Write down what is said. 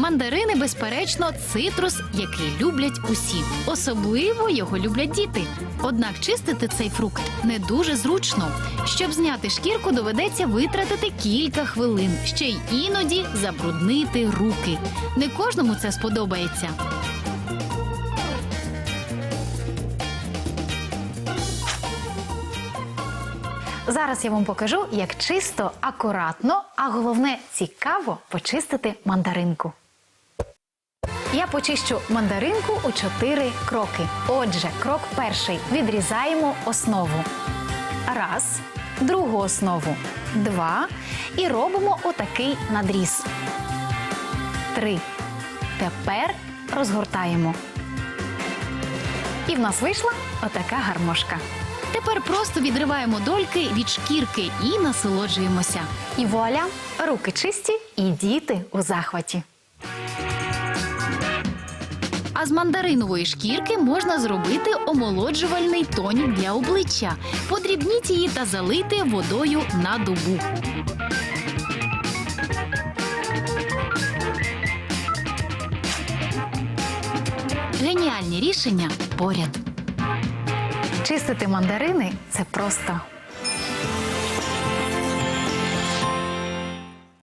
Мандарини, безперечно, цитрус, який люблять усі. Особливо його люблять діти. Однак чистити цей фрукт не дуже зручно. Щоб зняти шкірку, доведеться витратити кілька хвилин, ще й іноді забруднити руки. Не кожному це сподобається. Зараз я вам покажу, як чисто, акуратно, а головне цікаво почистити мандаринку. Я почищу мандаринку у чотири кроки. Отже, крок перший відрізаємо основу. Раз, другу основу, два. І робимо отакий надріз. Три. Тепер розгортаємо. І в нас вийшла отака гармошка. Тепер просто відриваємо дольки від шкірки і насолоджуємося. І вуаля, руки чисті і діти у захваті. А з мандаринової шкірки можна зробити омолоджувальний тонік для обличчя. Подрібніть її та залити водою на добу. Геніальні рішення поряд. Чистити мандарини це просто